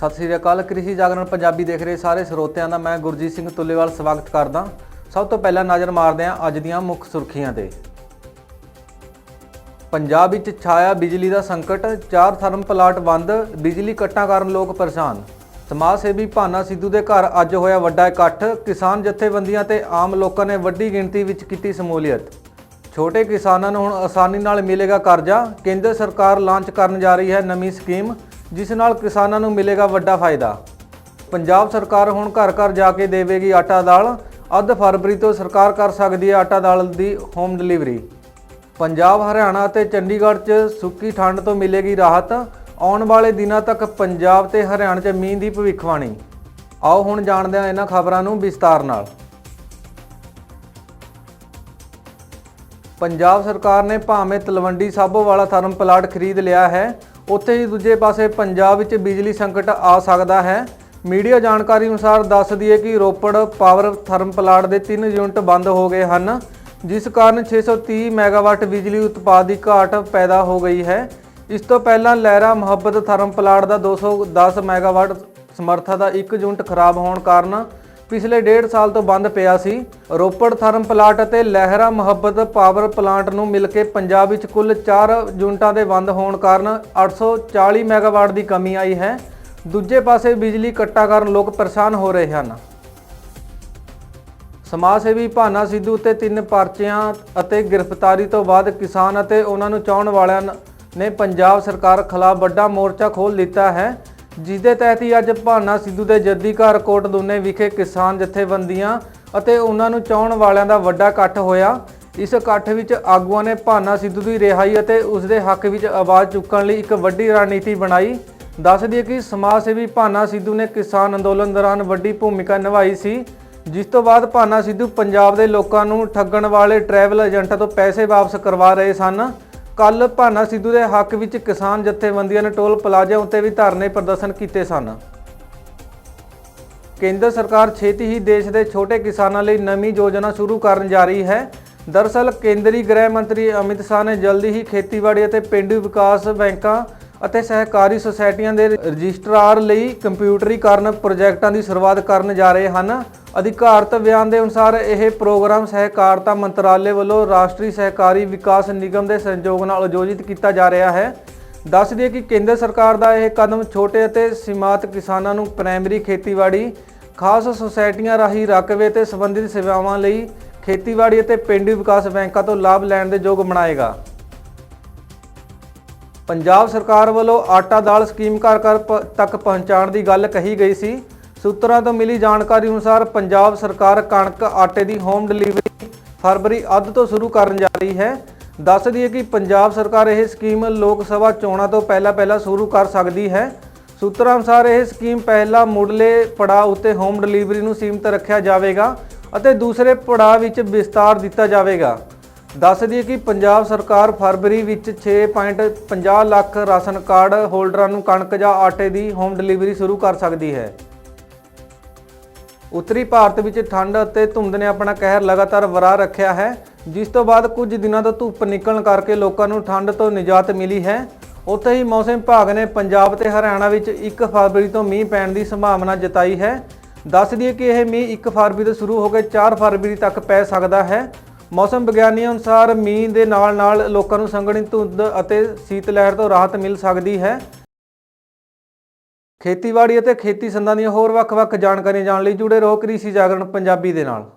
ਸਤਿ ਸ੍ਰੀ ਅਕਾਲ, ਕ੍ਰਿਸ਼ੀ ਜਾਗਰਣ ਪੰਜਾਬੀ ਦੇਖ ਰਹੇ ਸਾਰੇ ਸਰੋਤਿਆਂ ਦਾ ਮੈਂ ਗੁਰਜੀਤ ਸਿੰਘ ਤੁੱਲੇਵਾਲ ਸਵਾਗਤ ਕਰਦਾ। ਸਭ ਤੋਂ ਪਹਿਲਾਂ ਨਜ਼ਰ ਮਾਰਦੇ ਹਾਂ ਅੱਜ ਦੀਆਂ ਮੁੱਖ ਸੁਰਖੀਆਂ ਤੇ। ਪੰਜਾਬ ਵਿੱਚ ਛਾਇਆ ਬਿਜਲੀ ਦਾ ਸੰਕਟ, ਚਾਰ ਥਰਮ ਪਲਾਟ ਬੰਦ, ਬਿਜਲੀ ਕੱਟਾਂ ਕਾਰਨ ਲੋਕ ਪਰੇਸ਼ਾਨ। ਸਮਾਜ ਸੇਵੀ ਭਾਨਾ ਸਿੱਧੂ ਦੇ ਘਰ ਅੱਜ ਹੋਇਆ ਵੱਡਾ ਇਕੱਠ, ਕਿਸਾਨ ਜਥੇਬੰਦੀਆਂ ਤੇ ਆਮ ਲੋਕਾਂ ਨੇ ਵੱਡੀ ਗਿਣਤੀ ਵਿੱਚ ਕੀਤੀ ਸਮੂਲੀਅਤ। ਛੋਟੇ ਕਿਸਾਨਾਂ ਨੂੰ ਹੁਣ ਆਸਾਨੀ ਨਾਲ ਮਿਲੇਗਾ ਕਰਜ਼ਾ, ਕੇਂਦਰ ਸਰਕਾਰ ਲਾਂਚ ਕਰਨ ਜਾ ਰਹੀ ਹੈ ਨਵੀਂ ਸਕੀਮ। ਜਿਸ ਨਾਲ ਕਿਸਾਨਾਂ ਨੂੰ ਮਿਲੇਗਾ ਵੱਡਾ ਫਾਇਦਾ। ਪੰਜਾਬ ਸਰਕਾਰ ਹੁਣ ਘਰ ਘਰ ਜਾ ਕੇ ਦੇਵੇਗੀ ਆਟਾ ਦਾਲ। ਅੱਧ ਫਰਵਰੀ ਤੋਂ ਸਰਕਾਰ ਕਰ ਸਕਦੀ ਹੈ ਆਟਾ ਦਾਲ ਦੀ ਹੋਮ ਡਿਲੀਵਰੀ ਪੰਜਾਬ, ਹਰਿਆਣਾ ਅਤੇ ਚੰਡੀਗੜ੍ਹ 'ਚ ਸੁੱਕੀ ਠੰਡ ਤੋਂ ਮਿਲੇਗੀ ਰਾਹਤ। ਆਉਣ ਵਾਲੇ ਦਿਨਾਂ ਤੱਕ ਪੰਜਾਬ ਤੇ ਹਰਿਆਣਾ 'ਚ ਮੀਂਹ ਦੀ ਭਵਿੱਖਬਾਣੀ। ਆਓ ਹੁਣ ਜਾਣਦੇ ਹਾਂ ਇਹਨਾਂ ਖਬਰਾਂ ਨੂੰ ਵਿਸਤਾਰ ਨਾਲ। ਪੰਜਾਬ ਸਰਕਾਰ ਨੇ ਭਾਵੇਂ ਤਲਵੰਡੀ ਸਾਬੋ ਵਾਲਾ ਥਰਮ ਪਲਾਟ ਖਰੀਦ ਲਿਆ ਹੈ, ਉੱਥੇ ਹੀ ਦੂਜੇ ਪਾਸੇ ਪੰਜਾਬ ਵਿੱਚ ਬਿਜਲੀ ਸੰਕਟ ਆ ਸਕਦਾ ਹੈ। ਮੀਡੀਆ ਜਾਣਕਾਰੀ ਅਨੁਸਾਰ ਦੱਸ ਦਈਏ ਕਿ ਰੋਪੜ ਪਾਵਰ ਥਰਮ ਪਲਾਟ ਦੇ 3 ਯੂਨਿਟ ਬੰਦ ਹੋ ਗਏ ਹਨ, ਜਿਸ ਕਾਰਨ 630 ਮੈਗਾਵਾਟ ਬਿਜਲੀ ਉਤਪਾਦ ਦੀ ਘਾਟ ਪੈਦਾ ਹੋ ਗਈ ਹੈ। ਇਸ ਤੋਂ ਪਹਿਲਾਂ ਲਹਿਰਾ ਮੁਹੱਬਤ ਥਰਮ ਪਲਾਟ ਦਾ 210 ਮੈਗਾਵਾਟ ਸਮਰੱਥਾ ਦਾ ਇੱਕ ਯੂਨਿਟ ਖਰਾਬ ਹੋਣ ਕਾਰਨ ਪਿਛਲੇ ਡੇਢ ਸਾਲ ਤੋਂ ਬੰਦ ਪਿਆ ਸੀ। ਰੋਪੜ ਥਰਮ ਪਲਾਂਟ ਅਤੇ ਲਹਿਰਾ ਮੁਹੱਬਤ ਪਾਵਰ ਪਲਾਂਟ ਨੂੰ ਮਿਲ ਕੇ ਪੰਜਾਬ ਵਿੱਚ ਕੁੱਲ 4 ਯੂਨਿਟਾਂ ਦੇ ਬੰਦ ਹੋਣ ਕਾਰਨ 840 ਮੈਗਾਵਾਟ ਦੀ ਕਮੀ ਆਈ ਹੈ। ਦੂਜੇ ਪਾਸੇ ਬਿਜਲੀ ਕੱਟਾ ਕਾਰਨ ਲੋਕ ਪਰੇਸ਼ਾਨ ਹੋ ਰਹੇ ਹਨ। ਸਮਾਜ ਸੇਵੀ ਭਾਨਾ ਸਿੱਧੂ ਤੇ ਤਿੰਨ ਪਰਚਿਆਂ ਅਤੇ ਗ੍ਰਿਫਤਾਰੀ ਤੋਂ ਬਾਅਦ ਕਿਸਾਨ ਅਤੇ ਉਹਨਾਂ ਨੂੰ ਚਾਹਣ ਵਾਲਿਆਂ ਨੇ ਪੰਜਾਬ ਸਰਕਾਰ ਖਿਲਾਫ ਵੱਡਾ ਮੋਰਚਾ ਖੋਲ੍ਹ ਦਿੱਤਾ ਹੈ। ਜਿਸ ਦੇ ਤਹਿਤ ਹੀ ਅੱਜ ਭਾਨਾ ਸਿੱਧੂ ਦੇ ਜੱਦੀ ਘਰ ਕੋਟ ਦੋਨੇ ਵਿਖੇ ਕਿਸਾਨ ਜਥੇਬੰਦੀਆਂ ਅਤੇ ਉਹਨਾਂ ਨੂੰ ਚਾਹਣ ਵਾਲਿਆਂ ਦਾ ਵੱਡਾ ਇਕੱਠ ਹੋਇਆ। ਇਸ ਇਕੱਠ ਵਿੱਚ ਆਗੂਆਂ ਨੇ ਭਾਨਾ ਸਿੱਧੂ ਦੀ ਰਿਹਾਈ ਅਤੇ ਉਸ ਦੇ ਹੱਕ ਵਿੱਚ ਆਵਾਜ਼ ਚੁੱਕਣ ਲਈ ਇੱਕ ਵੱਡੀ ਰਣਨੀਤੀ ਬਣਾਈ। ਦੱਸ ਦਈਏ ਕਿ ਸਮਾਜ ਸੇਵੀ ਭਾਨਾ ਸਿੱਧੂ ਨੇ ਕਿਸਾਨ ਅੰਦੋਲਨ ਦੌਰਾਨ ਵੱਡੀ ਭੂਮਿਕਾ ਨਿਭਾਈ ਸੀ। ਜਿਸ ਤੋਂ ਬਾਅਦ ਭਾਨਾ ਸਿੱਧੂ ਪੰਜਾਬ ਦੇ ਲੋਕਾਂ ਨੂੰ ਠੱਗਣ ਵਾਲੇ ਟਰੈਵਲ ਏਜੰਟਾਂ ਤੋਂ ਪੈਸੇ ਵਾਪਸ ਕਰਵਾ ਰਹੇ ਸਨ। ਕੱਲ ਭਾਨਾ ਸਿੱਧੂ ਦੇ ਹੱਕ ਵਿੱਚ ਕਿਸਾਨ ਜਥੇਬੰਦੀਆਂ ਨੇ ਟੋਲ ਪਲਾਜ਼ਾ ਉੱਤੇ ਵੀ ਧਰਨੇ ਪ੍ਰਦਰਸ਼ਨ ਕੀਤੇ ਸਨ। ਕੇਂਦਰ ਸਰਕਾਰ ਛੇਤੀ ਹੀ ਦੇਸ਼ ਦੇ ਛੋਟੇ ਕਿਸਾਨਾਂ ਲਈ ਨਵੀਂ ਯੋਜਨਾ ਸ਼ੁਰੂ ਕਰਨ ਜਾ ਰਹੀ ਹੈ। ਦਰਅਸਲ ਕੇਂਦਰੀ ਗ੍ਰਹਿ ਮੰਤਰੀ ਅਮਿਤ ਸ਼ਾਹ ਨੇ ਜਲਦੀ ਹੀ ਖੇਤੀਬਾੜੀ ਅਤੇ ਪਿੰਡੂ ਵਿਕਾਸ ਬੈਂਕਾਂ ਅਤੇ ਸਹਿਕਾਰੀ ਸੁਸਾਇਟੀਆਂ ਦੇ ਰਜਿਸਟਰਾਰ ਲਈ ਕੰਪਿਊਟਰੀਕਰਨ ਪ੍ਰੋਜੈਕਟਾਂ ਦੀ ਸ਼ੁਰੂਆਤ ਕਰਨ ਜਾ ਰਹੇ ਹਨ। ਅਧਿਕਾਰਤ ਬਿਆਨ ਦੇ ਅਨੁਸਾਰ ਇਹ ਪ੍ਰੋਗਰਾਮ ਸਹਿਕਾਰਤਾ ਮੰਤਰਾਲੇ ਵੱਲੋਂ ਰਾਸ਼ਟਰੀ ਸਹਿਕਾਰੀ ਵਿਕਾਸ ਨਿਗਮ ਦੇ ਸਹਿਯੋਗ ਨਾਲ ਆਯੋਜਿਤ ਕੀਤਾ ਜਾ ਰਿਹਾ ਹੈ। ਦੱਸ ਦਈਏ ਕਿ ਕੇਂਦਰ ਸਰਕਾਰ ਦਾ ਇਹ ਕਦਮ ਛੋਟੇ ਅਤੇ ਸੀਮਾਤ ਕਿਸਾਨਾਂ ਨੂੰ ਪ੍ਰਾਇਮਰੀ ਖੇਤੀਬਾੜੀ, ਖਾਸ ਸੁਸਾਇਟੀਆਂ ਰਾਹੀਂ ਰਕਬੇ ਤੇ ਸੰਬੰਧਿਤ ਸੇਵਾਵਾਂ ਲਈ ਖੇਤੀਬਾੜੀ ਅਤੇ ਪੇਂਡੂ ਵਿਕਾਸ ਬੈਂਕਾਂ ਤੋਂ ਲਾਭ ਲੈਣ ਦੇ ਯੋਗ ਬਣਾਏਗਾ। ਪੰਜਾਬ ਸਰਕਾਰ ਵੱਲੋਂ ਆਟਾ ਦਾਲ ਸਕੀਮ ਘਰ ਘਰ ਪ- ਤੱਕ ਪਹੁੰਚਾਉਣ ਦੀ ਗੱਲ ਕਹੀ ਗਈ ਸੀ। ਸੂਤਰਾਂ ਤੋਂ ਮਿਲੀ ਜਾਣਕਾਰੀ ਅਨੁਸਾਰ ਪੰਜਾਬ ਸਰਕਾਰ ਕਣਕ ਆਟੇ ਦੀ ਹੋਮ ਡਿਲੀਵਰੀ ਫਰਵਰੀ ਅੱਧ ਤੋਂ ਸ਼ੁਰੂ ਕਰਨ ਜਾ ਰਹੀ ਹੈ। ਦੱਸ ਦਈਏ ਕਿ ਪੰਜਾਬ ਸਰਕਾਰ ਇਹ ਸਕੀਮ ਲੋਕ ਸਭਾ ਚੋਣਾਂ ਤੋਂ ਪਹਿਲਾਂ ਪਹਿਲਾਂ ਸ਼ੁਰੂ ਕਰ ਸਕਦੀ ਹੈ। ਸੂਤਰਾਂ ਅਨੁਸਾਰ ਇਹ ਸਕੀਮ ਪਹਿਲਾ ਮੁੱਢਲੇ ਪੜਾਅ ਉੱਤੇ ਹੋਮ ਡਿਲੀਵਰੀ ਨੂੰ ਸੀਮਿਤ ਰੱਖਿਆ ਜਾਵੇਗਾ ਅਤੇ ਦੂਸਰੇ ਪੜਾਅ ਵਿੱਚ ਵਿਸਤਾਰ ਦਿੱਤਾ ਜਾਵੇਗਾ। ਦੱਸ ਦਈਏ ਕਿ ਪੰਜਾਬ ਸਰਕਾਰ ਫਰਵਰੀ ਵਿੱਚ 6.50 ਲੱਖ ਰਾਸ਼ਨ ਕਾਰਡ ਹੋਲਡਰਾਂ ਨੂੰ ਕਣਕ ਜਾਂ ਆਟੇ ਦੀ ਹੋਮ ਡਿਲੀਵਰੀ ਸ਼ੁਰੂ ਕਰ ਸਕਦੀ ਹੈ। ਉੱਤਰੀ ਭਾਰਤ ਵਿੱਚ ਠੰਡ ਅਤੇ ਧੁੰਦ ਨੇ ਆਪਣਾ ਕਹਿਰ ਲਗਾਤਾਰ ਵਰਾ ਰੱਖਿਆ ਹੈ, ਜਿਸ ਤੋਂ ਬਾਅਦ ਕੁਝ ਦਿਨਾਂ ਤੋਂ ਧੁੱਪ ਨਿਕਲਣ ਕਰਕੇ ਲੋਕਾਂ ਨੂੰ ਠੰਡ ਤੋਂ ਨਿਜਾਤ ਮਿਲੀ ਹੈ। ਉੱਥੇ ਹੀ ਮੌਸਮ ਵਿਭਾਗ ਨੇ ਪੰਜਾਬ ਤੇ ਹਰਿਆਣਾ ਵਿੱਚ 1 ਫਰਵਰੀ ਤੋਂ ਮੀਂਹ ਪੈਣ ਦੀ ਸੰਭਾਵਨਾ ਜਤਾਈ ਹੈ। ਦੱਸ ਦਈਏ ਕਿ ਇਹ ਮੀਂਹ 1 ਫਰਵਰੀ ਤੋਂ ਸ਼ੁਰੂ ਹੋ ਕੇ 4 ਫਰਵਰੀ ਤੱਕ ਪੈ ਸਕਦਾ ਹੈ। ਮੌਸਮ ਵਿਗਿਆਨੀਆਂ ਅਨੁਸਾਰ ਮੀਂਹ ਦੇ ਨਾਲ-ਨਾਲ ਲੋਕਾਂ ਨੂੰ ਸੰਘਣੀ ਧੁੰਦ ਅਤੇ ਸੀਤ ਲਹਿਰ ਤੋਂ ਰਾਹਤ ਮਿਲ ਸਕਦੀ ਹੈ। ਖੇਤੀਬਾੜੀ ਅਤੇ ਖੇਤੀ ਸੰਦਾਂ ਦੀਆਂ ਹੋਰ ਵੱਖ-ਵੱਖ ਜਾਣਕਾਰੀਆਂ ਜਾਣ ਲਈ ਜੁੜੇ ਰਹੋ ਕ੍ਰਿਸ਼ੀ ਜਾਗਰਣ ਪੰਜਾਬੀ ਦੇ ਨਾਲ।